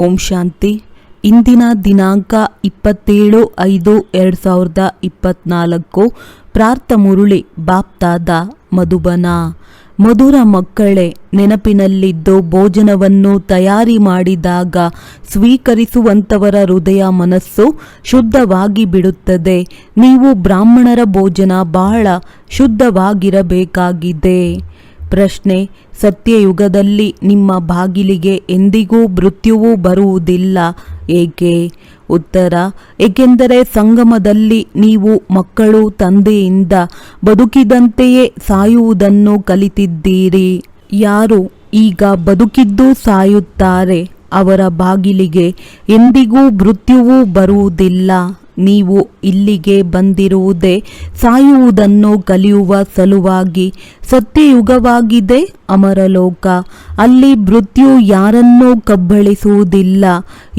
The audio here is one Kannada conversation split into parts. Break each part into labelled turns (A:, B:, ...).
A: ಓಂ ಶಾಂತಿ. ಇಂದಿನ ದಿನಾಂಕ ಇಪ್ಪತ್ತೇಳು ಐದು ಎರಡು ಸಾವಿರದ ಇಪ್ಪತ್ನಾಲ್ಕು. ಪ್ರಾರ್ಥ ಮುರುಳಿ, ಬಾಪ್ತಾದ, ಮಧುಬನ. ಮಧುರ ಮಕ್ಕಳೇ, ನೆನಪಿನಲ್ಲಿದ್ದು ಭೋಜನವನ್ನು ತಯಾರಿ ಮಾಡಿದಾಗ ಸ್ವೀಕರಿಸುವಂತವರ ಹೃದಯ ಮನಸ್ಸು ಶುದ್ಧವಾಗಿ ಬಿಡುತ್ತದೆ. ನೀವು ಬ್ರಾಹ್ಮಣರ ಭೋಜನ ಬಹಳ ಶುದ್ಧವಾಗಿರಬೇಕಾಗಿದೆ. ಪ್ರಶ್ನೆ, ಸತ್ಯಯುಗದಲ್ಲಿ ನಿಮ್ಮ ಬಾಗಿಲಿಗೆ ಎಂದಿಗೂ ಮೃತ್ಯುವು ಬರುವುದಿಲ್ಲ ಏಕೆ? ಉತ್ತರ, ಏಕೆಂದರೆ ಸಂಗಮದಲ್ಲಿ ನೀವು ಮಕ್ಕಳು, ತಂದೆಯಿಂದ ಬದುಕಿದಂತೆಯೇ ಸಾಯುವುದನ್ನು ಕಲಿತಿದ್ದೀರಿ. ಯಾರು ಈಗ ಬದುಕಿದ್ದು ಸಾಯುತ್ತಾರೆ, ಅವರ ಬಾಗಿಲಿಗೆ ಎಂದಿಗೂ ಮೃತ್ಯುವು ಬರುವುದಿಲ್ಲ. ನೀವು ಇಲ್ಲಿಗೆ ಬಂದಿರುವುದೇ ಸಾಯುವುದನ್ನು ಕಲಿಯುವ ಸಲುವಾಗಿ ಸತ್ಯಯುಗವಾಗಿದೆ ಅಮರಲೋಕ. ಅಲ್ಲಿ ಮೃತ್ಯು ಯಾರನ್ನೂ ಕಬ್ಬಳಿಸುವುದಿಲ್ಲ.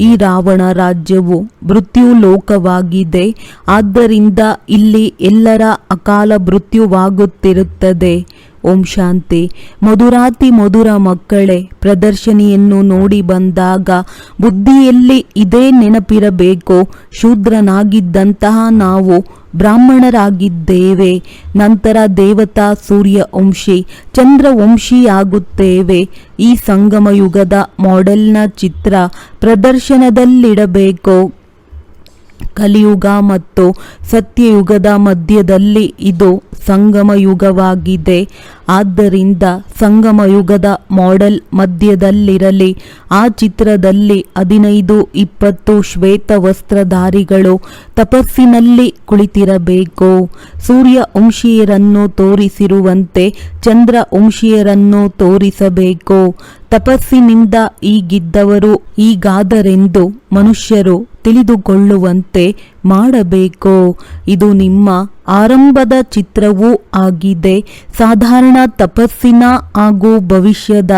A: ಈ ರಾವಣ ರಾಜ್ಯವು ಮೃತ್ಯು ಲೋಕವಾಗಿದೆ. ಆದ್ದರಿಂದ ಇಲ್ಲಿ ಎಲ್ಲರ ಅಕಾಲ ಮೃತ್ಯುವಾಗುತ್ತಿರುತ್ತದೆ. ಓಂ ಶಾಂತಿ. ಮಧುರಾತಿ ಮಧುರ ಮಕ್ಕಳೇ, ಪ್ರದರ್ಶನಿಯನ್ನು ನೋಡಿ ಬಂದಾಗ ಬುದ್ಧಿಯಲ್ಲಿ ಇದೇ ನೆನಪಿರಬೇಕು. ಶೂದ್ರನಾಗಿದ್ದಂತಹ ನಾವು ಬ್ರಾಹ್ಮಣರಾಗಿದ್ದೇವೆ. ನಂತರ ದೇವತಾ ಸೂರ್ಯ ವಂಶಿ, ಚಂದ್ರ ವಂಶಿಯಾಗುತ್ತೇವೆ. ಈ ಸಂಗಮ ಯುಗದ ಮಾಡೆಲ್ನ ಚಿತ್ರ ಪ್ರದರ್ಶನದಲ್ಲಿಡಬೇಕು. ಕಲಿಯುಗ ಮತ್ತು ಸತ್ಯಯುಗದ ಮಧ್ಯದಲ್ಲಿ ಇದು ಸಂಗಮ ಯುಗವಾಗಿದೆ ಆದ್ದರಿಂದ ಸಂಗಮ ಯುಗದ ಮಾಡೆಲ್ ಮಧ್ಯದಲ್ಲಿರಲಿ. ಆ ಚಿತ್ರದಲ್ಲಿ ಹದಿನೈದು, ಇಪ್ಪತ್ತು ಶ್ವೇತ ವಸ್ತ್ರಧಾರಿಗಳು ತಪಸ್ಸಿನಲ್ಲಿ ಕುಳಿತಿರಬೇಕು. ಸೂರ್ಯ ವಂಶೀಯರನ್ನು ತೋರಿಸಿರುವಂತೆ ಚಂದ್ರ ವಂಶೀಯರನ್ನು ತೋರಿಸಬೇಕು. ತಪಸ್ಸಿನಿಂದ ಈಗಿದ್ದವರು ಈಗಾದರೆಂದು ಮನುಷ್ಯರು ತಿಳಿದುಕೊಳ್ಳುವಂತೆ ಮಾಡಬೇಕು? ಇದು ನಿಮ್ಮ ಆರಂಭದ ಚಿತ್ರವೂ ಆಗಿದೆ. ಸಾಧಾರಣ ತಪಸ್ಸಿನ ಹಾಗೂ ಭವಿಷ್ಯದ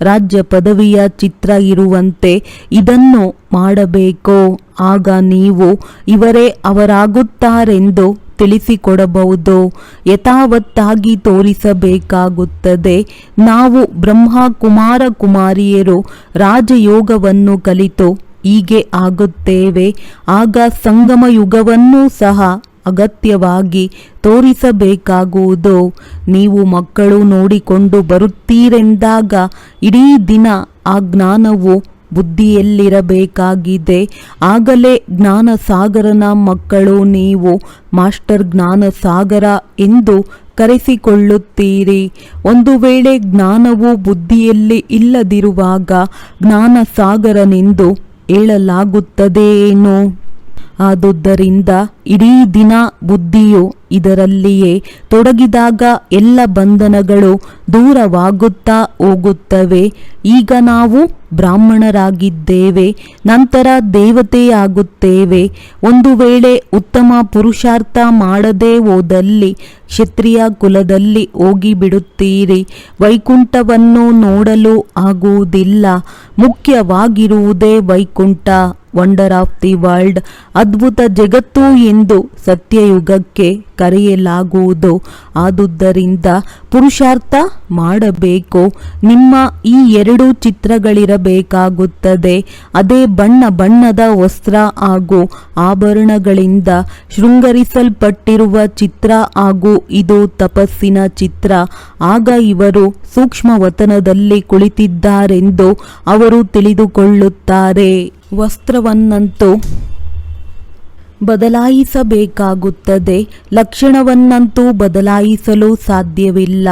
A: ರಾಜ್ಯ ಪದವಿಯ ಚಿತ್ರ ಇರುವಂತೆ ಇದನ್ನು ಮಾಡಬೇಕು? ಆಗ ನೀವು ಇವರೇ ಅವರಾಗುತ್ತಾರೆಂದು ತಿಳಿಸಿಕೊಡಬಹುದು. ಯಥಾವತ್ತಾಗಿ ತೋರಿಸಬೇಕಾಗುತ್ತದೆ. ನಾವು ಬ್ರಹ್ಮ ಕುಮಾರ ಕುಮಾರಿಯರು ರಾಜಯೋಗವನ್ನು ಕಲಿತು ಹೀಗೆ ಆಗುತ್ತೇವೆ. ಆಗ ಸಂಗಮ ಯುಗವನ್ನೂ ಸಹ ಅಗತ್ಯವಾಗಿ ತೋರಿಸಬೇಕಾಗುವುದು. ನೀವು ಮಕ್ಕಳು ನೋಡಿಕೊಂಡು ಬರುತ್ತೀರೆಂದಾಗ ಇಡೀ ದಿನ ಆ ಜ್ಞಾನವು ಬುದ್ಧಿಯಲ್ಲಿರಬೇಕಾಗಿದೆ. ಆಗಲೇ ಜ್ಞಾನ ಸಾಗರನ ಮಕ್ಕಳು ನೀವು ಮಾಸ್ಟರ್ ಜ್ಞಾನ ಸಾಗರ ಎಂದು ಕರೆಸಿಕೊಳ್ಳುತ್ತೀರಿ. ಒಂದು ವೇಳೆ ಜ್ಞಾನವು ಬುದ್ಧಿಯಲ್ಲಿ ಇಲ್ಲದಿರುವಾಗ ಜ್ಞಾನ ಸಾಗರನೆಂದು ಹೇಳಲಾಗುತ್ತದೆಯೇನೋ ಆದುದರಿಂದ ಇಡೀ ದಿನ ಬುದ್ಧಿಯು ಇದರಲ್ಲಿಯೇ ತೊಡಗಿದಾಗ ಎಲ್ಲ ಬಂಧನಗಳು ದೂರವಾಗುತ್ತಾ ಹೋಗುತ್ತವೆ. ಈಗ ನಾವು ಬ್ರಾಹ್ಮಣರಾಗಿದ್ದೇವೆ, ನಂತರ ದೇವತೆಯಾಗುತ್ತೇವೆ. ಒಂದು ವೇಳೆ ಉತ್ತಮ ಪುರುಷಾರ್ಥ ಮಾಡದೇ ಹೋದಲ್ಲಿ, ಕ್ಷತ್ರಿಯ ಕುಲದಲ್ಲಿ ಹೋಗಿಬಿಡುತ್ತೀರಿ. ವೈಕುಂಠವನ್ನು ನೋಡಲು ಆಗುವುದಿಲ್ಲ. ಮುಖ್ಯವಾಗಿರುವುದೇ Vaikuntha. Wonder of the world ಅದ್ಭುತ ಜಗತ್ತು ಎಂದು ಸತ್ಯಯುಗಕ್ಕೆ ಕರೆಯಲಾಗುವುದು. ಆದುದರಿಂದ ಪುರುಷಾರ್ಥ ಮಾಡಬೇಕು. ನಿಮ್ಮ ಈ ಎರಡು ಚಿತ್ರಗಳಿರಬೇಕಾಗುತ್ತದೆ. ಅದೇ ಬಣ್ಣ ಬಣ್ಣದ ವಸ್ತ್ರ ಹಾಗೂ ಆಭರಣಗಳಿಂದ ಶೃಂಗರಿಸಲ್ಪಟ್ಟಿರುವ ಚಿತ್ರ ಹಾಗೂ ಇದು ತಪಸ್ಸಿನ ಚಿತ್ರ. ಆಗ ಇವರು ಸೂಕ್ಷ್ಮ ವತನದಲ್ಲಿ ಕುಳಿತಿದ್ದಾರೆಂದು ಅವರು ತಿಳಿದುಕೊಳ್ಳುತ್ತಾರೆ. ವಸ್ತ್ರವನ್ನಂತೂ ಬದಲಾಯಿಸಬೇಕಾಗುತ್ತದೆ. ಲಕ್ಷಣವನ್ನಂತೂ ಬದಲಾಯಿಸಲು ಸಾಧ್ಯವಿಲ್ಲ.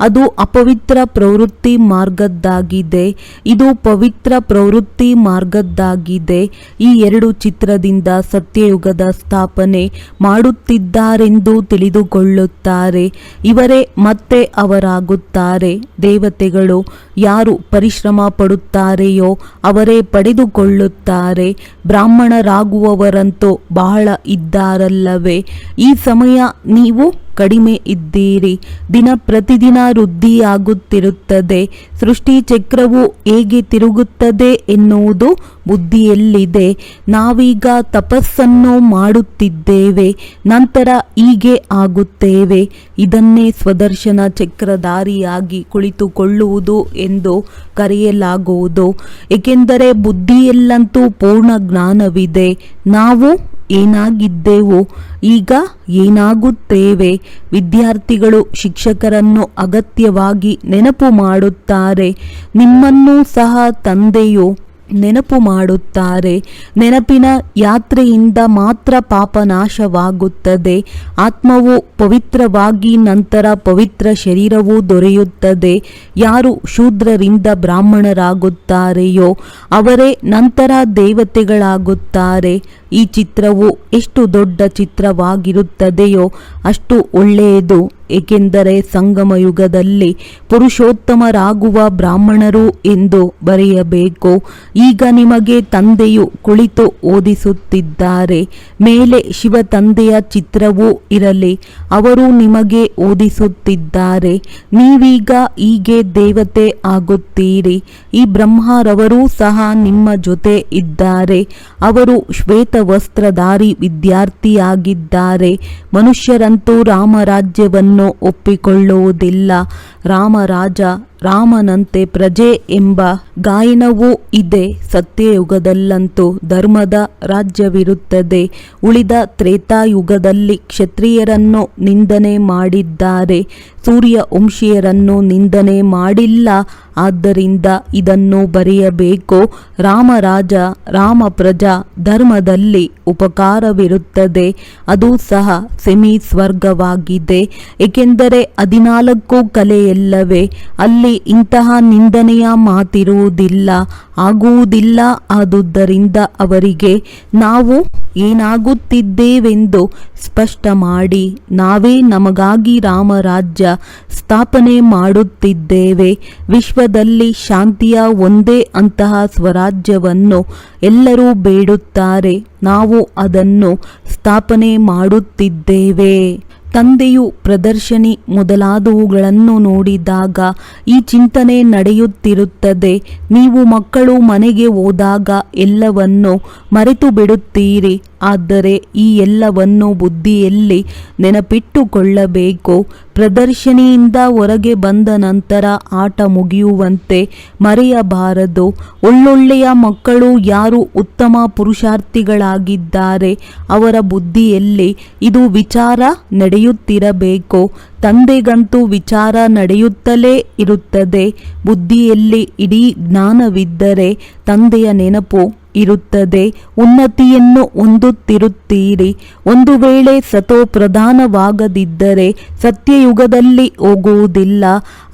A: ಅದು ಅಪವಿತ್ರ ಪ್ರವೃತ್ತಿ ಮಾರ್ಗದ್ದಾಗಿದೆ. ಇದು ಪವಿತ್ರ ಪ್ರವೃತ್ತಿ ಮಾರ್ಗದ್ದಾಗಿದೆ. ಈ ಎರಡು ಚಿತ್ರದಿಂದ ಸತ್ಯಯುಗದ ಸ್ಥಾಪನೆ ಮಾಡುತ್ತಿದ್ದಾರೆಂದು ತಿಳಿದುಕೊಳ್ಳುತ್ತಾರೆ. ಇವರೇ ಮತ್ತೆ ಅವರಾಗುತ್ತಾರೆ. ದೇವತೆಗಳು ಯಾರು ಪರಿಶ್ರಮ ಪಡುತ್ತಾರೆಯೋ ಅವರೇ ಪಡೆದುಕೊಳ್ಳುತ್ತಾರೆ. ಬ್ರಾಹ್ಮಣರಾಗುವವರಂತೂ ಬಹಳ ಇದ್ದಾರಲ್ಲವೇ. ಈ ಸಮಯ ನೀವು ಕಡಿಮೆ ಇದ್ದೀರಿ. ದಿನ ಪ್ರತಿದಿನ ವೃದ್ಧಿಯಾಗುತ್ತಿರುತ್ತದೆ. ಸೃಷ್ಟಿ ಚಕ್ರವು ಹೇಗೆ ತಿರುಗುತ್ತದೆ ಎನ್ನುವುದು ಬುದ್ಧಿಯಲ್ಲಿದೆ. ನಾವೀಗ ತಪಸ್ಸನ್ನು ಮಾಡುತ್ತಿದ್ದೇವೆ. ನಂತರ ಹೀಗೆ ಆಗುತ್ತೇವೆ. ಇದನ್ನೇ ಸ್ವದರ್ಶನ ಚಕ್ರಧಾರಿಯಾಗಿ ಕುಳಿತುಕೊಳ್ಳುವುದು ಎಂದು ಕರೆಯಲಾಗುವುದು. ಏಕೆಂದರೆ ಬುದ್ಧಿಯಲ್ಲಂತೂ ಪೂರ್ಣ ಜ್ಞಾನವಿದೆ. ನಾವು ಏನಾಗಿದ್ದೆವು ಈಗ ಏನಾಗುತ್ತೇವೆ? ವಿದ್ಯಾರ್ಥಿಗಳು ಶಿಕ್ಷಕರನ್ನು ಅಗತ್ಯವಾಗಿ ನೆನಪು ಮಾಡುತ್ತಾರೆ. ನಿಮ್ಮನ್ನೂ ಸಹ ತಂದೆಯು? ನೆನಪು ಮಾಡುತ್ತಾರೆ. ನೆನಪಿನ ಯಾತ್ರೆಯಿಂದ ಮಾತ್ರ ಪಾಪ ನಾಶವಾಗುತ್ತದೆ. ಆತ್ಮವು ಪವಿತ್ರವಾಗಿ ನಂತರ ಪವಿತ್ರ ಶರೀರವೂ ದೊರೆಯುತ್ತದೆ. ಯಾರು ಶೂದ್ರರಿಂದ ಬ್ರಾಹ್ಮಣರಾಗುತ್ತಾರೆಯೋ, ಅವರೇ ನಂತರ ದೇವತೆಗಳಾಗುತ್ತಾರೆ. ಈ ಚಿತ್ರವು ಎಷ್ಟು ದೊಡ್ಡ ಚಿತ್ರವಾಗಿರುತ್ತದೆಯೋ, ಅಷ್ಟು ಒಳ್ಳೆಯದು. ಏಕೆಂದರೆ ಸಂಗಮ ಯುಗದಲ್ಲಿ ಪುರುಷೋತ್ತಮರಾಗುವ ಬ್ರಾಹ್ಮಣರು ಎಂದು ಬರೆಯಬೇಕು. ಈಗ ನಿಮಗೆ ತಂದೆಯು ಕುಳಿತು ಓದಿಸುತ್ತಿದ್ದಾರೆ. ಮೇಲೆ ಶಿವ ತಂದೆಯ ಚಿತ್ರವೂ ಇರಲಿ. ಅವರು ನಿಮಗೆ ಓದಿಸುತ್ತಿದ್ದಾರೆ. ನೀವೀಗ ಹೀಗೆ ದೇವತೆ ಆಗುತ್ತೀರಿ. ಈ ಬ್ರಹ್ಮರವರೂ ಸಹ ನಿಮ್ಮ ಜೊತೆ ಇದ್ದಾರೆ. ಅವರು ಶ್ವೇತ ವಸ್ತ್ರಧಾರಿ ವಿದ್ಯಾರ್ಥಿಯಾಗಿದ್ದಾರೆ. ಮನುಷ್ಯರಂತೂ ರಾಮರಾಜ್ಯವನ್ನು ಒಪ್ಪಿಕೊಳ್ಳುವುದಿಲ್ಲ. ರಾಮರಾಜ ರಾಮನಂತೆ ಪ್ರಜೆ ಎಂಬ ಗಾಯನವೂ ಇದೆ ಸತ್ಯಯುಗದಲ್ಲಂತೂ ಧರ್ಮದ ರಾಜ್ಯವಿರುತ್ತದೆ. ಉಳಿದ ತ್ರೇತಾಯುಗದಲ್ಲಿ ಕ್ಷತ್ರಿಯರನ್ನು ನಿಂದನೆ ಮಾಡಿದ್ದಾರೆ. ಸೂರ್ಯ ವಂಶೀಯರನ್ನು ನಿಂದನೆ ಮಾಡಿಲ್ಲ. ಆದ್ದರಿಂದ ಇದನ್ನು ಬರೆಯಬೇಕು. ರಾಮರಾಜ ರಾಮ ಪ್ರಜಾ ಧರ್ಮದಲ್ಲಿ ಉಪಕಾರವಿರುತ್ತದೆ. ಅದು ಸಹ ಸೆಮಿ ಸ್ವರ್ಗವಾಗಿದೆ. ಏಕೆಂದರೆ ಹದಿನಾಲ್ಕು ಕಲೆಯಲ್ಲವೇ. ಅಲ್ಲಿ ಇಂತಹ ನಿಂದನೆಯ ಮಾತಿರುವುದಿಲ್ಲ, ಆಗುವುದಿಲ್ಲ. ಆದುದರಿಂದ ಅವರಿಗೆ, ನಾವು ಏನಾಗುತ್ತಿದ್ದೇವೆಂದು ಸ್ಪಷ್ಟ ಮಾಡಿ, ನಾವೇ ನಮಗಾಗಿ ರಾಮರಾಜ್ಯ ಸ್ಥಾಪನೆ ಮಾಡುತ್ತಿದ್ದೇವೆ. ವಿಶ್ವದಲ್ಲಿ ಶಾಂತಿಯ ಒಂದೇ ಅಂತಹ ಸ್ವರಾಜ್ಯವನ್ನು ಎಲ್ಲರೂ ಬೇಡುತ್ತಾರೆ. ನಾವು ಅದನ್ನು ಸ್ಥಾಪನೆ ಮಾಡುತ್ತಿದ್ದೇವೆ. ತಂದೆಯು ಪ್ರದರ್ಶನಿ ಮೊದಲಾದವುಗಳನ್ನು ನೋಡಿದಾಗ ಈ ಚಿಂತನೆ ನಡೆಯುತ್ತಿರುತ್ತದೆ. ನೀವು ಮಕ್ಕಳು ಮನೆಗೆ ಹೋದಾಗ ಎಲ್ಲವನ್ನು ಮರೆತು ಬಿಡುತ್ತೀರಿ ಆದರೆ ಈ ಎಲ್ಲವನ್ನು ಬುದ್ಧಿಯಲ್ಲಿ ನೆನಪಿಟ್ಟುಕೊಳ್ಳಬೇಕು. ಪ್ರದರ್ಶನಿಯಿಂದ ಹೊರಗೆ ಬಂದ ನಂತರ ಆಟ ಮುಗಿಯುವಂತೆ ಮರೆಯಬಾರದು. ಒಳ್ಳೊಳ್ಳೆಯ ಮಕ್ಕಳು ಯಾರು ಉತ್ತಮ ಪುರುಷಾರ್ಥಿಗಳಾಗಿದ್ದಾರೆ ಅವರ ಬುದ್ಧಿಯಲ್ಲಿ ಇದು ವಿಚಾರ ನಡೆಯುತ್ತಿರಬೇಕು. ತಂದೆಗಂತೂ ವಿಚಾರ ನಡೆಯುತ್ತಲೇ ಇರುತ್ತದೆ. ಬುದ್ಧಿಯಲ್ಲಿ ಇಡೀ ಜ್ಞಾನವಿದ್ದರೆ ತಂದೆಯ ನೆನಪು ಇರುತ್ತದೆ. ಉನ್ನತಿಯನ್ನು ಹೊಂದುತ್ತಿರುತ್ತೀರಿ. ಒಂದು ವೇಳೆ ಸತೋ ಪ್ರಧಾನವಾಗದಿದ್ದರೆ ಸತ್ಯಯುಗದಲ್ಲಿ ಹೋಗುವುದಿಲ್ಲ.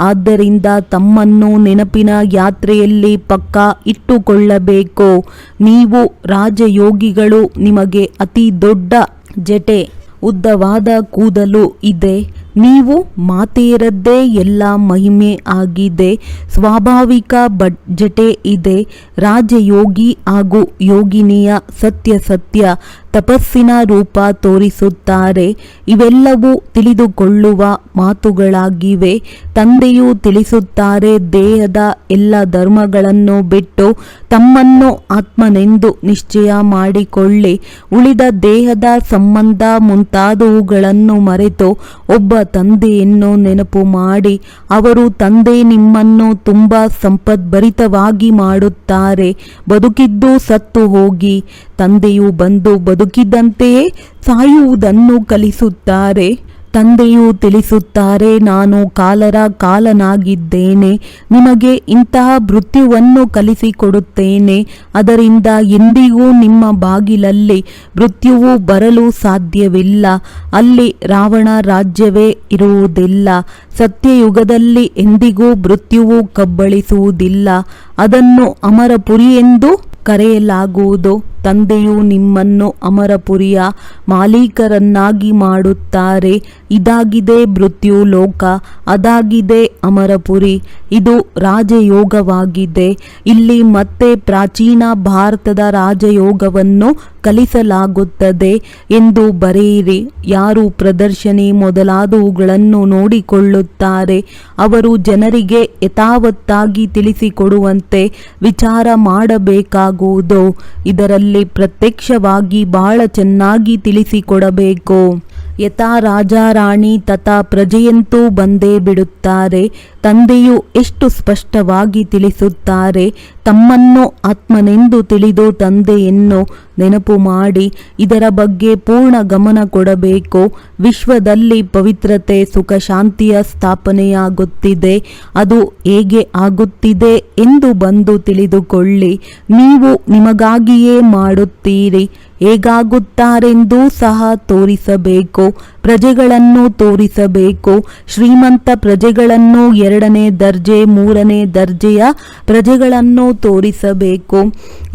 A: ಆದ್ದರಿಂದ ತಮ್ಮನ್ನು ನೆನಪಿನ ಯಾತ್ರೆಯಲ್ಲಿ ಪಕ್ಕ ಇಟ್ಟುಕೊಳ್ಳಬೇಕು. ನೀವು ರಾಜಯೋಗಿಗಳು, ನಿಮಗೆ ಅತಿ ದೊಡ್ಡ ಜಟೆ ಉದ್ದವಾದ ಕೂದಲು ಇದೆ. ನೀವು ಮಾತೆಯರದ್ದೇ ಎಲ್ಲ ಮಹಿಮೆ ಆಗಿದೆ ಸ್ವಾಭಾವಿಕ ಬಡ್ಜೆಟೆ ಇದೆ ರಾಜಯೋಗಿ ಹಾಗೂ ಯೋಗಿನಿಯ ಸತ್ಯ ಸತ್ಯ. ತಪಸ್ಸಿನ ರೂಪ ತೋರಿಸುತ್ತಾರೆ. ಇವೆಲ್ಲವೂ ತಿಳಿದುಕೊಳ್ಳುವ ಮಾತುಗಳಾಗಿವೆ. ತಂದೆಯು ತಿಳಿಸುತ್ತಾರೆ, ದೇಹದ ಎಲ್ಲ ಧರ್ಮಗಳನ್ನು ಬಿಟ್ಟು ತಮ್ಮನ್ನು ಆತ್ಮನೆಂದು ನಿಶ್ಚಯ ಮಾಡಿಕೊಳ್ಳಿ. ಉಳಿದ ದೇಹದ ಸಂಬಂಧ ಮುಂತಾದವುಗಳನ್ನು ಮರೆತು ಒಬ್ಬ ತಂದೆಯನ್ನು ನೆನಪು ಮಾಡಿ. ಅವರು ತಂದೆ ನಿಮ್ಮನ್ನು ತುಂಬ ಸಂಪದ್ಭರಿತವಾಗಿ ಮಾಡುತ್ತಾರೆ. ಬದುಕಿದ್ದು ಸತ್ತು ಹೋಗಿ. ತಂದೆಯು ಬಂದು ಬದುಕಿದಂತೆಯೇ ಸಾಯುವುದನ್ನು ಕಲಿಸುತ್ತಾರೆ. ತಂದೆಯು ತಿಳಿಸುತ್ತಾರೆ, ನಾನು ಕಾಲರ ಕಾಲನಾಗಿದ್ದೇನೆ, ನಿಮಗೆ ಇಂತಹ ವೃತ್ತಿಯನ್ನು ಕಲಿಸಿಕೊಡುತ್ತೇನೆ. ಅದರಿಂದ ಎಂದಿಗೂ ನಿಮ್ಮ ಬಾಗಿಲಲ್ಲಿ ಮೃತ್ಯುವು ಬರಲು ಸಾಧ್ಯವಿಲ್ಲ. ಅಲ್ಲಿ ರಾವಣ ರಾಜ್ಯವೇ ಇರುವುದಿಲ್ಲ. ಸತ್ಯಯುಗದಲ್ಲಿ ಎಂದಿಗೂ ಮೃತ್ಯುವು ಕಬ್ಬಳಿಸುವುದಿಲ್ಲ. ಅದನ್ನು ಅಮರಪುರಿ ಎಂದು ಕರೆಯಲಾಗುವುದು. ತಂದೆಯು ನಿಮ್ಮನ್ನು ಅಮರಪುರಿಯ ಮಾಲೀಕರನ್ನಾಗಿ ಮಾಡುತ್ತಾರೆ. ಇದಾಗಿದೆ ಮೃತ್ಯು ಲೋಕ, ಅದಾಗಿದೆ ಅಮರಪುರಿ. ಇದು ರಾಜಯೋಗವಾಗಿದೆ. ಇಲ್ಲಿ ಮತ್ತೆ ಪ್ರಾಚೀನ ಭಾರತದ ರಾಜಯೋಗವನ್ನು ಕಲಿಸಲಾಗುತ್ತದೆ ಎಂದು ಬರೆಯಿರಿ. ಯಾರು ಪ್ರದರ್ಶನಿ ಮೊದಲಾದವುಗಳನ್ನು ನೋಡಿಕೊಳ್ಳುತ್ತಾರೆ, ಅವರು ಜನರಿಗೆ ಯಥಾವತ್ತಾಗಿ ತಿಳಿಸಿಕೊಡುವಂತೆ ವಿಚಾರ ಮಾಡಬೇಕಾಗುವುದು. ಇದರಲ್ಲಿ ಪ್ರತ್ಯಕ್ಷವಾಗಿ ಬಹಳ ಚೆನ್ನಾಗಿ ತಿಳಿಸಿಕೊಡಬೇಕು. ಯಥಾ ರಾಜ ರಾಣಿ ತಥಾ ಪ್ರಜೆಯಂತೂ ಬಂದೇ ಬಿಡುತ್ತಾರೆ. ತಂದೆಯು ಎಷ್ಟು ಸ್ಪಷ್ಟವಾಗಿ ತಿಳಿಸುತ್ತಾರೆ. ತಮ್ಮನ್ನು ಆತ್ಮನೆಂದು ತಿಳಿದು ತಂದೆಯನ್ನು ನೆನಪು ಮಾಡಿ, ಇದರ ಬಗ್ಗೆ ಪೂರ್ಣ ಗಮನ ಕೊಡಬೇಕು. ವಿಶ್ವದಲ್ಲಿ ಪವಿತ್ರತೆ, ಸುಖ, ಶಾಂತಿಯ ಸ್ಥಾಪನೆಯಾಗುತ್ತಿದೆ. ಅದು ಹೇಗೆ ಆಗುತ್ತಿದೆ ಎಂದು ಬಂದು ತಿಳಿದುಕೊಳ್ಳಿ. ನೀವು ನಿಮಗಾಗಿಯೇ ಮಾಡುತ್ತೀರಿ. ಹೇಗಾಗುತ್ತಾರೆಂದೂ ಸಹ ತೋರಿಸಬೇಕು. ಪ್ರಜೆಗಳನ್ನು ತೋರಿಸಬೇಕು. ಶ್ರೀಮಂತ ಪ್ರಜೆಗಳನ್ನು ಎರಡನೇ ದರ್ಜೆ, ಮೂರನೇ ದರ್ಜೆಯ ಪ್ರಜೆಗಳನ್ನು ತೋರಿಸಬೇಕು.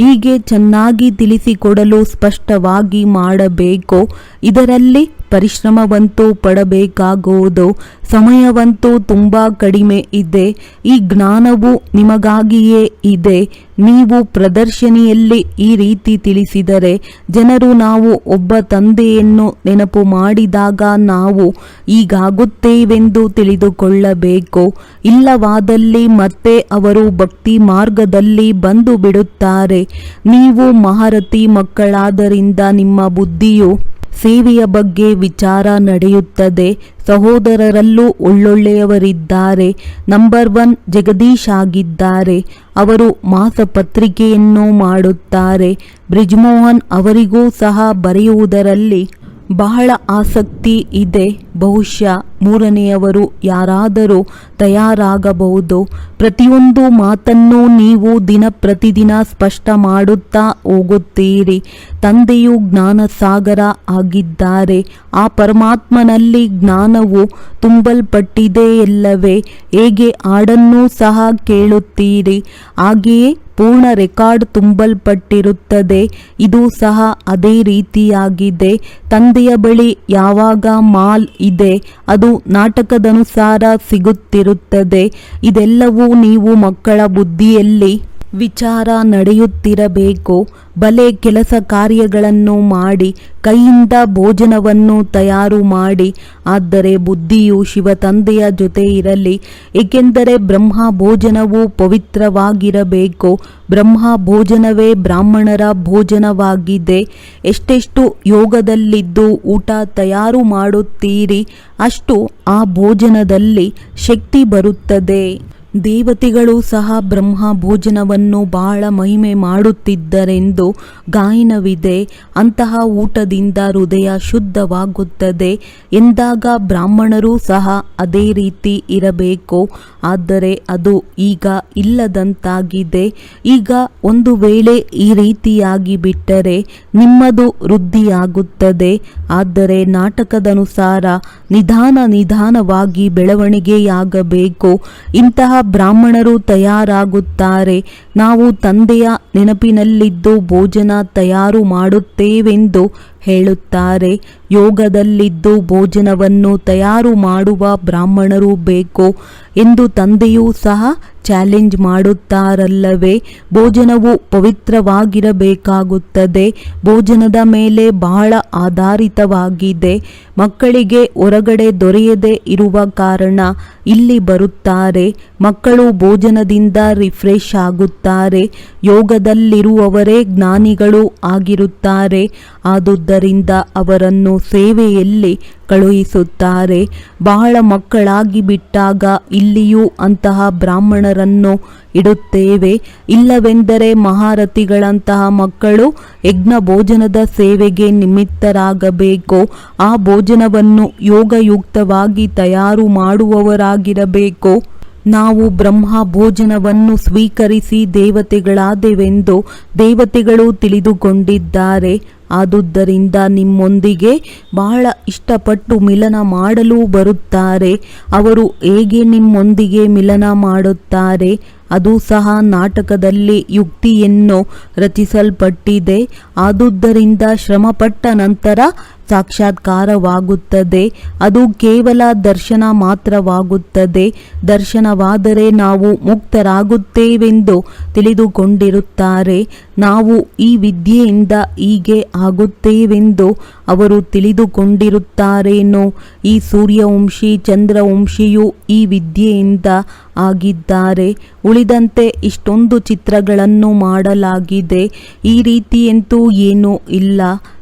A: ಹೀಗೆ ಚೆನ್ನಾಗಿ ತಿಳಿಸಿಕೊಡಲು ಸ್ಪಷ್ಟವಾಗಿ ಮಾಡಬೇಕು. ಇದರಲ್ಲಿ ಪರಿಶ್ರಮವಂತೂ ಪಡಬೇಕಾಗುವುದು ಸಮಯವಂತೂ ತುಂಬ ಕಡಿಮೆ ಇದೆ. ಈ ಜ್ಞಾನವು ನಿಮಗಾಗಿಯೇ ಇದೆ. ನೀವು ಪ್ರದರ್ಶನಿಯಲ್ಲಿ ಈ ರೀತಿ ತಿಳಿಸಿದರೆ ಜನರು ನಾವು ಒಬ್ಬ ತಂದೆಯನ್ನು ನೆನಪು ಮಾಡಿದಾಗ ನಾವು ಈಗಾಗುತ್ತೇವೆಂದು ತಿಳಿದುಕೊಳ್ಳಬೇಕು? ಇಲ್ಲವಾದಲ್ಲಿ ಮತ್ತೆ ಅವರು ಭಕ್ತಿ ಮಾರ್ಗದಲ್ಲಿ ಬಂದು ಬಿಡುತ್ತಾರೆ. ನೀವು ಮಹಾರಥಿ ಮಕ್ಕಳಾದರಿಂದ ನಿಮ್ಮ ಬುದ್ಧಿಯು ಸೇವೆಯ ಬಗ್ಗೆ ವಿಚಾರ ನಡೆಯುತ್ತದೆ. ಸಹೋದರರಲ್ಲೂ ಒಳ್ಳೊಳ್ಳೆಯವರಿದ್ದಾರೆ. ನಂಬರ್ ಒನ್ ಜಗದೀಶ್ ಆಗಿದ್ದಾರೆ. ಅವರು ಮಾಸಪತ್ರಿಕೆಯನ್ನು ಮಾಡುತ್ತಾರೆ. ಬ್ರಿಜ್ಮೋಹನ್ ಅವರಿಗೂ ಸಹ ಬರೆಯುವುದರಲ್ಲಿ ಬಹಳ ಆಸಕ್ತಿ ಇದೆ ಬಹುಶಃ. ಮೂರನೆಯವರು ಯಾರಾದರೂ ತಯಾರಾಗಬಹುದು, ಪ್ರತಿಯೊಂದು ಮಾತನ್ನು ನೀವು ದಿನ ಪ್ರತಿದಿನ ಸ್ಪಷ್ಟ ಮಾಡುತ್ತಾ ಹೋಗುತ್ತೀರಿ. ತಂದೆಯು ಜ್ಞಾನಸಾಗರ ಆಗಿದ್ದಾರೆ. ಆ ಪರಮಾತ್ಮನಲ್ಲಿ ಜ್ಞಾನವು ತುಂಬಲ್ಪಟ್ಟಿದೆ ಎಲ್ಲವೇ? ಹೇಗೆ ಹಾಡನ್ನೂ ಸಹ ಕೇಳುತ್ತೀರಿ. ಹಾಗೆಯೇ ಪೂರ್ಣ ರೆಕಾರ್ಡ್ ತುಂಬಲ್ಪಟ್ಟಿರುತ್ತದೆ. ಇದು ಸಹ ಅದೇ ರೀತಿಯಾಗಿದೆ. ತಂದೆಯ ಬಳಿ ಯಾವಾಗ ಮಾಲ್ ಇದೆ, ಅದು ನಾಟಕದನುಸಾರ ಸಿಗುತ್ತಿರುತ್ತದೆ. ಇದೆಲ್ಲವೂ ನೀವು ಮಕ್ಕಳ ಬುದ್ಧಿಯಲ್ಲಿ ವಿಚಾರ ನಡೆಯುತ್ತಿರಬೇಕು. ಬಲೆ ಕೆಲಸ ಕಾರ್ಯಗಳನ್ನು ಮಾಡಿ, ಕೈಯಿಂದ ಭೋಜನವನ್ನು ತಯಾರು ಮಾಡಿ. ಆದರೆ ಬುದ್ಧಿಯು ಶಿವ ತಂದೆಯ ಜೊತೆ ಇರಲಿ, ಏಕೆಂದರೆ ಬ್ರಹ್ಮ ಭೋಜನವು ಪವಿತ್ರವಾಗಿರಬೇಕು. ಬ್ರಹ್ಮ ಭೋಜನವೇ ಬ್ರಾಹ್ಮಣರ ಭೋಜನವಾಗಿದೆ. ಎಷ್ಟೆಷ್ಟು ಯೋಗದಲ್ಲಿದ್ದು ಊಟ ತಯಾರು ಮಾಡುತ್ತೀರಿ, ಅಷ್ಟು ಆ ಭೋಜನದಲ್ಲಿ ಶಕ್ತಿ ಬರುತ್ತದೆ. ದೇವತೆಗಳು ಸಹ ಬ್ರಹ್ಮ ಭೋಜನವನ್ನು ಬಹಳ ಮಹಿಮೆ ಮಾಡುತ್ತಿದ್ದರೆಂದು ಗಾಯನವಿದೆ. ಅಂತಹ ಊಟದಿಂದ ಹೃದಯ ಶುದ್ಧವಾಗುತ್ತದೆ. ಎಂದಾಗ ಬ್ರಾಹ್ಮಣರು ಸಹ ಅದೇ ರೀತಿ ಇರಬೇಕು. ಆದರೆ ಅದು ಈಗ ಇಲ್ಲದಂತಾಗಿದೆ. ಈಗ ಒಂದು ವೇಳೆ ಈ ರೀತಿಯಾಗಿ ಬಿಟ್ಟರೆ ನಿಮ್ಮದು ವೃದ್ಧಿಯಾಗುತ್ತದೆ. ಆದರೆ ನಾಟಕದನುಸಾರ ನಿಧಾನ ನಿಧಾನವಾಗಿ ಬೆಳವಣಿಗೆಯಾಗಬೇಕು. ಇಂತಹ ಬ್ರಾಹ್ಮಣರು ತಯಾರಾಗುತ್ತಾರೆ. ನಾವು ತಂದೆಯ ನೆನಪಿನಲ್ಲಿದ್ದು ಭೋಜನ ತಯಾರು ಮಾಡುತ್ತೇವೆಂದು ಹೇಳುತ್ತಾರೆ. ಯೋಗದಲ್ಲಿದ್ದು ಭೋಜನವನ್ನು ತಯಾರು ಮಾಡುವ ಬ್ರಾಹ್ಮಣರು ಬೇಕು ಎಂದು ತಂದೆಯೂ ಸಹ ಚಾಲೆಂಜ್ ಮಾಡುತ್ತಾರಲ್ಲವೇ? ಭೋಜನವು ಪವಿತ್ರವಾಗಿರಬೇಕಾಗುತ್ತದೆ. ಭೋಜನದ ಮೇಲೆ ಬಹಳ ಆಧಾರಿತವಾಗಿದೆ. ಮಕ್ಕಳಿಗೆ ಹೊರಗಡೆ ದೊರೆಯದೇ ಇರುವ ಕಾರಣ ಇಲ್ಲಿ ಬರುತ್ತಾರೆ. ಮಕ್ಕಳು ಭೋಜನದಿಂದ ರಿಫ್ರೆಶ್ ಆಗುತ್ತಾರೆ. ಯೋಗದಲ್ಲಿರುವವರೇ ಜ್ಞಾನಿಗಳು ಆಗಿರುತ್ತಾರೆ. ಆದುದರಿಂದ ಅವರನ್ನು ಸೇವೆಯಲ್ಲಿ ಕಳುಹಿಸುತ್ತಾರೆ. ಬಹಳ ಮಕ್ಕಳಾಗಿ ಬಿಟ್ಟಾಗ ಇಲ್ಲಿಯೂ ಅಂತಹ ಬ್ರಾಹ್ಮಣರನ್ನು ಇಡುತ್ತೇವೆ. ಇಲ್ಲವೆಂದರೆ ಮಹಾರಥಿಗಳಂತಹ ಮಕ್ಕಳು ಯಜ್ಞ ಭೋಜನದ ಸೇವೆಗೆ ನಿಮಿತ್ತರಾಗಬೇಕು. ಆ ಭೋಜನವನ್ನು ಯೋಗಯುಕ್ತವಾಗಿ ತಯಾರು ಮಾಡುವವರಾಗಿರಬೇಕು. ನಾವು ಬ್ರಹ್ಮ ಭೋಜನವನ್ನು ಸ್ವೀಕರಿಸಿ ದೇವತೆಗಳಾದೆವೆಂದು ದೇವತೆಗಳು ತಿಳಿದುಕೊಂಡಿದ್ದಾರೆ. ಆದುದರಿಂದ ನಿಮ್ಮೊಂದಿಗೆ ಬಹಳ ಇಷ್ಟಪಟ್ಟು ಮಿಲನ ಮಾಡಲು ಬರುತ್ತಾರೆ. ಅವರು ಹೇಗೆ ನಿಮ್ಮೊಂದಿಗೆ ಮಿಲನ ಮಾಡುತ್ತಾರೆ? ಅದು ಸಹ ನಾಟಕದಲ್ಲಿ ಯುಕ್ತಿಯನ್ನು ರಚಿಸಲ್ಪಟ್ಟಿದೆ. ಆದುದರಿಂದ ಶ್ರಮಪಟ್ಟ ನಂತರ ಸಾಕ್ಷಾತ್ಕಾರವಾಗುತ್ತದೆ. ಅದು ಕೇವಲ ದರ್ಶನ ಮಾತ್ರವಾಗುತ್ತದೆ. ದರ್ಶನವಾದರೆ ನಾವು ಮುಕ್ತರಾಗುತ್ತೇವೆಂದು ತಿಳಿದುಕೊಂಡಿರುತ್ತಾರೆ. ನಾವು ಈ ವಿದ್ಯೆಯಿಂದ ಹೀಗೆ ಆಗುತ್ತೇವೆಂದು ಅವರು ತಿಳಿದುಕೊಂಡಿರುತ್ತಾರೇನೋ? ಈ ಸೂರ್ಯವಂಶಿ, ಚಂದ್ರವಂಶಿಯು ಈ ವಿದ್ಯೆಯಿಂದ ಆಗಿದ್ದಾರೆ. ಉಳಿದಂತೆ ಇಷ್ಟೊಂದು ಚಿತ್ರಗಳನ್ನು ಮಾಡಲಾಗಿದೆ. ಈ ರೀತಿಯಂತೂ ಏನೂ ಇಲ್ಲ.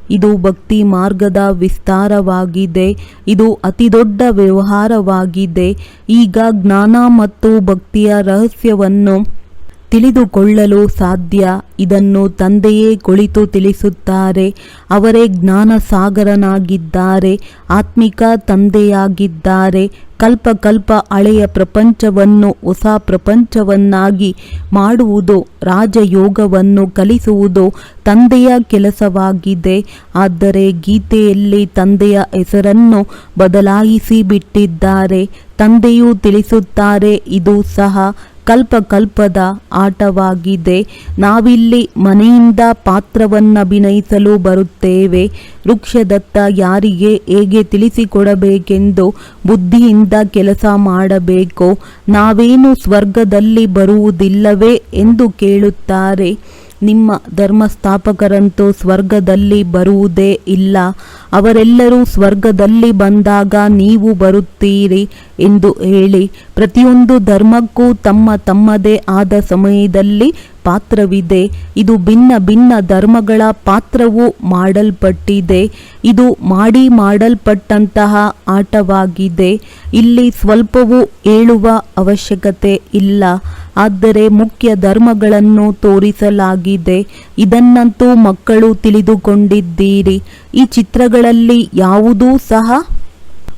A: ಇದು ಭಕ್ತಿ ಮಾರ್ಗದ ವಿಸ್ತಾರವಾಗಿದೆ. ಇದು ಅತಿದೊಡ್ಡ ವ್ಯವಹಾರವಾಗಿದೆ. ಈಗ ಜ್ಞಾನ ಮತ್ತು ಭಕ್ತಿಯ ರಹಸ್ಯವನ್ನು ತಿಳಿದುಕೊಳ್ಳಲು ಸಾಧ್ಯ? ಇದನ್ನು ತಂದೆಯೇ ಕುಳಿತು ತಿಳಿಸುತ್ತಾರೆ. ಅವರೇ ಜ್ಞಾನ ಸಾಗರನಾಗಿದ್ದಾರೆ ಆತ್ಮಿಕ ತಂದೆಯಾಗಿದ್ದಾರೆ. ಕಲ್ಪ ಕಲ್ಪ ಹಳೆಯ ಪ್ರಪಂಚವನ್ನು, ಹೊಸ ಪ್ರಪಂಚವನ್ನಾಗಿ ಮಾಡುವುದು, ರಾಜಯೋಗವನ್ನು ಕಲಿಸುವುದು ತಂದೆಯ ಕೆಲಸವಾಗಿದೆ. ಆದರೆ ಗೀತೆಯಲ್ಲಿ ತಂದೆಯ ಹೆಸರನ್ನು ಬದಲಾಯಿಸಿ ಬಿಟ್ಟಿದ್ದಾರೆ ತಂದೆಯು ತಿಳಿಸುತ್ತಾರೆ, ಇದು ಸಹ ಕಲ್ಪ ಕಲ್ಪದ ಆಟವಾಗಿದೆ. ನಾವಿಲ್ಲಿ ಮನೆಯಿಂದ ಪಾತ್ರವನ್ನಭಿನಯಿಸಲು ಬರುತ್ತೇವೆ. ವೃಕ್ಷದತ್ತ ಯಾರಿಗೆ ಹೇಗೆ ತಿಳಿಸಿಕೊಡಬೇಕೆಂದು ಬುದ್ಧಿಯಿಂದ ಕೆಲಸ ಮಾಡಬೇಕು, ನಾವೇನು ಸ್ವರ್ಗದಲ್ಲಿ ಬರುವುದಿಲ್ಲವೇ ಎಂದು ಕೇಳುತ್ತಾರೆ. ನಿಮ್ಮ ಧರ್ಮಸ್ಥಾಪಕರಂತೂ ಸ್ವರ್ಗದಲ್ಲಿ ಬರುವುದೇ ಇಲ್ಲ. ಅವರೆಲ್ಲರೂ ಸ್ವರ್ಗದಲ್ಲಿ ಬಂದಾಗ ನೀವು ಬರುತ್ತೀರಿ ಎಂದು ಹೇಳಿ. ಪ್ರತಿಯೊಂದು ಧರ್ಮಕ್ಕೂ ತಮ್ಮ ತಮ್ಮದೇ ಆದ ಸಮಯದಲ್ಲಿ ಪಾತ್ರವಿದೆ. ಇದು ಭಿನ್ನ ಭಿನ್ನ ಧರ್ಮಗಳ ಪಾತ್ರವು ಮಾಡಲ್ಪಟ್ಟಿದೆ. ಇದು ಮಾಡಿ ಮಾಡಲ್ಪಟ್ಟಂತಹ ಆಟವಾಗಿದೆ. ಇಲ್ಲಿ ಸ್ವಲ್ಪವೂ ಹೇಳುವ ಅವಶ್ಯಕತೆ ಇಲ್ಲ. ಆದರೆ ಮುಖ್ಯ ಧರ್ಮಗಳನ್ನು ತೋರಿಸಲಾಗಿದೆ. ಇದನ್ನಂತೂ ಮಕ್ಕಳು ತಿಳಿದುಕೊಂಡಿದ್ದೀರಿ. ಈ ಚಿತ್ರಗಳಲ್ಲಿ ಯಾವುದೂ ಸಹ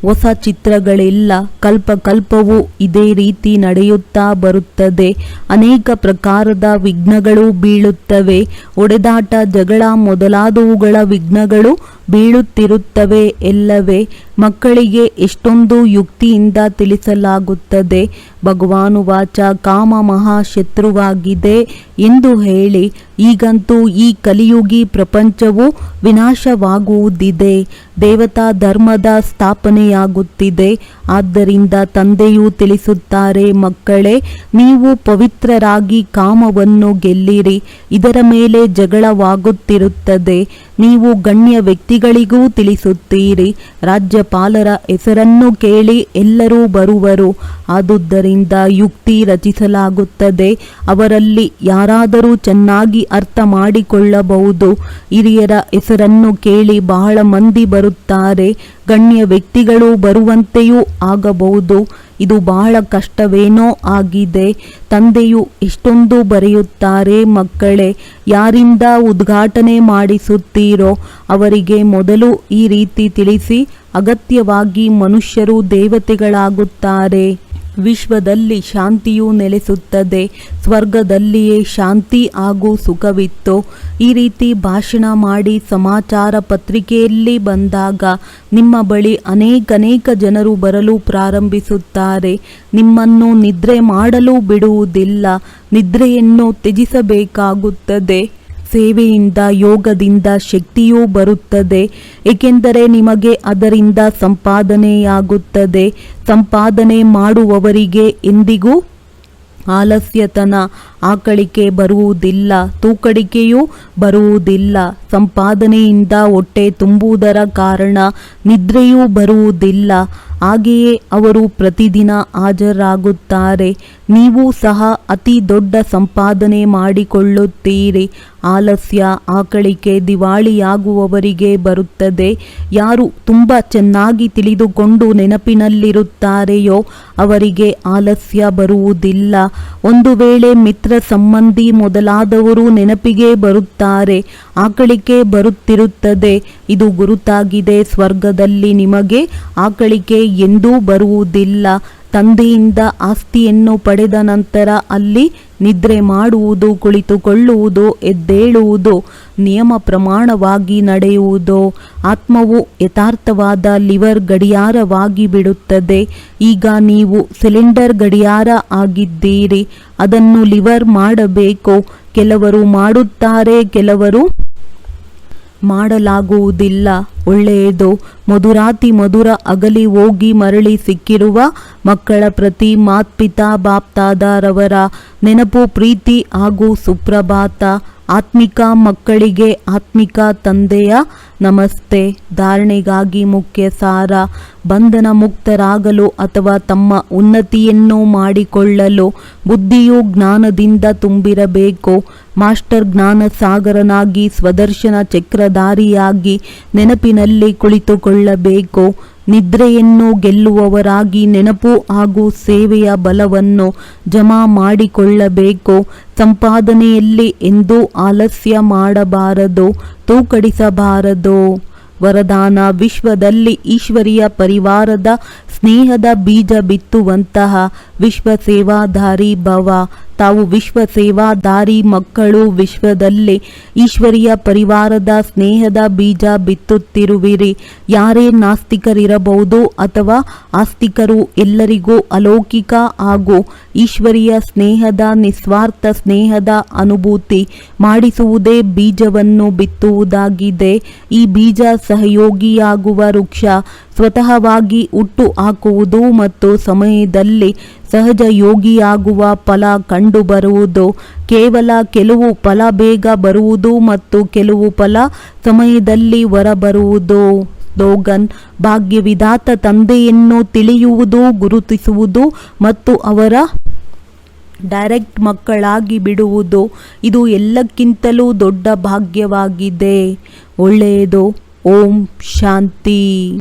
A: ಹೊಸ ಚಿತ್ರಗಳೆಲ್ಲ. ಕಲ್ಪ ಕಲ್ಪವೂ ಇದೇ ರೀತಿ ನಡೆಯುತ್ತಾ ಬರುತ್ತದೆ. ಅನೇಕ ಪ್ರಕಾರದ ವಿಘ್ನಗಳು ಬೀಳುತ್ತವೆ. ಒಡೆದಾಟ, ಜಗಳ ಮೊದಲಾದವುಗಳ ವಿಘ್ನಗಳು ಬೀಳುತ್ತಿರುತ್ತವೆ ಎಲ್ಲವೇ ಮಕ್ಕಳಿಗೆ ಎಷ್ಟೊಂದು ಯುಕ್ತಿಯಿಂದ ತಿಳಿಸಲಾಗುತ್ತದೆ. ಭಗವಾನು ವಾಚ ಕಾಮ ಮಹಾಶತ್ರುವಾಗಿದೆ ಎಂದು ಹೇಳಿ, ಈಗಂತೂ ಈ ಕಲಿಯುಗಿ ಪ್ರಪಂಚವು ವಿನಾಶವಾಗುವುದಿದೆ. ದೇವತಾ ಧರ್ಮದ ಸ್ಥಾಪನೆಯಾಗುತ್ತಿದೆ. ಆದ್ದರಿಂದ ತಂದೆಯು ತಿಳಿಸುತ್ತಾರೆ, ಮಕ್ಕಳೇ, ನೀವು ಪವಿತ್ರರಾಗಿ ಕಾಮವನ್ನು ಗೆಲ್ಲಿರಿ, ಇದರ ಮೇಲೆ ಜಗಳವಾಗುತ್ತಿರುತ್ತದೆ. ನೀವು ಗಣ್ಯ ವ್ಯಕ್ತಿಗಳಿಗೂ ತಿಳಿಸುತ್ತೀರಿ. ರಾಜ್ಯಪಾಲರ ಹೆಸರನ್ನು ಕೇಳಿ ಎಲ್ಲರೂ ಬರುವರು. ಆದುದರಿಂದ ಯುಕ್ತಿ ರಚಿಸಲಾಗುತ್ತದೆ. ಅವರಲ್ಲಿ ಯಾರಾದರೂ ಚೆನ್ನಾಗಿ ಅರ್ಥ ಮಾಡಿಕೊಳ್ಳಬಹುದು. ಹಿರಿಯರ ಹೆಸರನ್ನು ಕೇಳಿ ಬಹಳ ಮಂದಿ ಬರುತ್ತಾರೆ. ಗಣ್ಯ ವ್ಯಕ್ತಿಗಳು ಬರುವಂತೆಯೂ ಆಗಬಹುದು. ಇದು ಬಹಳ ಕಷ್ಟವೇನೋ ಆಗಿದೆ. ತಂದೆಯು ಇಷ್ಟೊಂದು ಬರೆಯುತ್ತಾರೆ, ಮಕ್ಕಳೇ, ಯಾರಿಂದ ಉದ್ಘಾಟನೆ ಮಾಡಿಸುತ್ತೀರೋ ಅವರಿಗೆ ಮೊದಲು ಈ ರೀತಿ ತಿಳಿಸಿ, ಅಗತ್ಯವಾಗಿ ಮನುಷ್ಯರು ದೇವತೆಗಳಾಗುತ್ತಾರೆ. ವಿಶ್ವದಲ್ಲಿ ಶಾಂತಿಯು ನೆಲೆಸುತ್ತದೆ, ಸ್ವರ್ಗದಲ್ಲಿಯೇ ಶಾಂತಿ ಹಾಗೂ ಸುಖವಿತ್ತು. ಈ ರೀತಿ ಭಾಷಣ ಮಾಡಿ ಸಮಾಚಾರ ಪತ್ರಿಕೆಯಲ್ಲಿ ಬಂದಾಗ ನಿಮ್ಮ ಬಳಿ ಅನೇಕನೇಕ ಜನರು ಬರಲು ಪ್ರಾರಂಭಿಸುತ್ತಾರೆ. ನಿಮ್ಮನ್ನು ನಿದ್ರೆ ಮಾಡಲು ಬಿಡುವುದಿಲ್ಲ, ನಿದ್ರೆಯನ್ನು ತ್ಯಜಿಸಬೇಕಾಗುತ್ತದೆ. ಸೇವೆಯಿಂದ, ಯೋಗದಿಂದ ಶಕ್ತಿಯೂ ಬರುತ್ತದೆ. ಏಕೆಂದರೆ ನಿಮಗೆ ಅದರಿಂದ ಸಂಪಾದನೆಯಾಗುತ್ತದೆ. ಸಂಪಾದನೆ ಮಾಡುವವರಿಗೆ ಎಂದಿಗೂ ಆಲಸ್ಯತನ, ಆಕಳಿಕೆ ಬರುವುದಿಲ್ಲ. ತೂಕಡಿಕೆಯೂ ಬರುವುದಿಲ್ಲ. ಸಂಪಾದನೆಯಿಂದ ಹೊಟ್ಟೆ ತುಂಬುವುದರ ಕಾರಣ ನಿದ್ರೆಯೂ ಬರುವುದಿಲ್ಲ. ಹಾಗೆಯೇ ಅವರು ಪ್ರತಿದಿನ ಹಾಜರಾಗುತ್ತಾರೆ. ನೀವು ಸಹ ಅತಿ ದೊಡ್ಡ ಸಂಪಾದನೆ ಮಾಡಿಕೊಳ್ಳುತ್ತೀರಿ. ಆಲಸ್ಯ, ಆಕಳಿಕೆ, ದಿವಾಳಿಯಾಗುವವರಿಗೆ ಬರುತ್ತದೆ. ಯಾರು ತುಂಬ ಚೆನ್ನಾಗಿ ತಿಳಿದುಕೊಂಡು ನೆನಪಿನಲ್ಲಿರುತ್ತಾರೆಯೋ ಅವರಿಗೆ ಆಲಸ್ಯ ಬರುವುದಿಲ್ಲ. ಒಂದು ವೇಳೆ ಮಿತ್ರ ಸಂಬಂಧಿ ಮೊದಲಾದವರು ನೆನಪಿಗೆ ಬರುತ್ತಾರೆ, ಆಕಳಿಕೆ ಬರುತ್ತಿರುತ್ತದೆ. ಇದು ಗುರುತಾಗಿದೆ ಸ್ವರ್ಗದಲ್ಲಿ ನಿಮಗೆ, ಆಕಳಿಕೆ ಎಂದೂ ಬರುವುದಿಲ್ಲ. ತಂದೆಯಿಂದ ಆಸ್ತಿಯನ್ನು ಪಡೆದ ನಂತರ ಅಲ್ಲಿ ನಿದ್ರೆ ಮಾಡುವುದು, ಕುಳಿತುಕೊಳ್ಳುವುದು, ಎದ್ದೇಳುವುದು, ನಿಯಮ ಪ್ರಮಾಣವಾಗಿ ನಡೆಯುವುದು. ಆತ್ಮವು ಯಥಾರ್ಥವಾದ ಲಿವರ್ ಗಡಿಯಾರವಾಗಿ ಬಿಡುತ್ತದೆ. ಈಗ ನೀವು ಸಿಲಿಂಡರ್ ಗಡಿಯಾರ ಆಗಿದ್ದೀರಿ. ಅದನ್ನು ಲಿವರ್ ಮಾಡಬೇಕು. ಕೆಲವರು ಮಾಡುತ್ತಾರೆ, ಕೆಲವರು ಮಾಡಲಾಗುವುದಿಲ್ಲ. ಒಳ್ಳೆಯದು. ಮಧುರಾತಿ ಮಧುರ ಅಗಲಿ ಹೋಗಿ ಮರಳಿ ಸಿಕ್ಕಿರುವ ಮಕ್ಕಳ ಪ್ರತಿ ಮಾತ್ಪಿತಾ ಬಾಪ್ತಾದಾರವರ ನೆನಪು, ಪ್ರೀತಿ ಹಾಗೂ ಸುಪ್ರಭಾತ. ಆತ್ಮಿಕ ಮಕ್ಕಳಿಗೆ ಆತ್ಮಿಕ ತಂದೆಯ ನಮಸ್ತೆ. ಧಾರಣೆಗಾಗಿ ಮುಖ್ಯ ಸಾರ ಬಂಧನ ಮುಕ್ತರಾಗಲು ಅಥವಾ ತಮ್ಮ ಉನ್ನತಿಯನ್ನು ಮಾಡಿಕೊಳ್ಳಲು ಬುದ್ಧಿಯು ಜ್ಞಾನದಿಂದ ತುಂಬಿರಬೇಕು. ಮಾಸ್ಟರ್ ಜ್ಞಾನ ಸಾಗರನಾಗಿ ಸ್ವದರ್ಶನ ಚಕ್ರಧಾರಿಯಾಗಿ ನೆನಪಿನಲ್ಲಿ ಕುಳಿತುಕೊಳ್ಳಬೇಕು. ನಿದ್ರೆಯನ್ನು ಗೆಲ್ಲುವವರಾಗಿ ನೆನಪು ಹಾಗೂ ಸೇವೆಯ ಬಲವನ್ನು ಜಮಾ ಮಾಡಿಕೊಳ್ಳಬೇಕು. ಸಂಪಾದನೆಯಲ್ಲಿ ಎಂದೂ ಆಲಸ್ಯ ಮಾಡಬಾರದು, ತೂಕಡಿಸಬಾರದು. ವರದಾನ ವಿಶ್ವದಲ್ಲಿ ಈಶ್ವರಿಯ ಪರಿವಾರದ ಸ್ನೇಹದ ಬೀಜ ಬಿತ್ತುವಂತಹ ವಿಶ್ವ ಸೇವಾಧಾರಿ ಭವ. ತಾವು ವಿಶ್ವ ಸೇವಾಧಾರಿ ಮಕ್ಕಳು. ವಿಶ್ವದಲ್ಲಿ ಈಶ್ವರಿಯ ಪರಿವಾರದ ಸ್ನೇಹದ ಬೀಜ ಬಿತ್ತುತ್ತಿರುವಿರಿ. ಯಾರೇ ನಾಸ್ತಿಕರಿರಬಹುದು ಅಥವಾ ಆಸ್ತಿಕರು ಎಲ್ಲರಿಗೂ ಅಲೌಕಿಕ ಹಾಗೂ ಈಶ್ವರಿಯ ಸ್ನೇಹದ ನಿಸ್ವಾರ್ಥ ಸ್ನೇಹದ ಅನುಭೂತಿ ಮಾಡಿಸುವುದೇ ಬೀಜವನ್ನು ಬಿತ್ತುವುದಾಗಿದೆ. ಈ ಬೀಜ ಸಹಯೋಗಿಯಾಗುವ ವೃಕ್ಷ. ಸ್ವತಃವಾಗಿ ಹುಟ್ಟು ಹಾಕುವುದು ಮತ್ತು ಸಮಯದಲ್ಲಿ ಸಹಜ ಯೋಗಿಯಾಗುವ ಫಲ ಕಂಡುಬರುವುದು. ಕೇವಲ ಕೆಲವು ಫಲ ಬೇಗ ಬರುವುದು ಮತ್ತು ಕೆಲವು ಫಲ ಸಮಯದಲ್ಲಿ ಹೊರಬರುವುದು. ಸ್ಲೋಗನ್ ಭಾಗ್ಯವಿಧಾತ ತಂದೆಯನ್ನು ತಿಳಿಯುವುದು, ಗುರುತಿಸುವುದು ಮತ್ತು ಅವರ ಡೈರೆಕ್ಟ್ ಮಕ್ಕಳಾಗಿ ಬಿಡುವುದು. ಇದು ಎಲ್ಲಕ್ಕಿಂತಲೂ ದೊಡ್ಡ ಭಾಗ್ಯವಾಗಿದೆ. ಒಳ್ಳೆಯದು. ಓಂ ಶಾಂತಿ.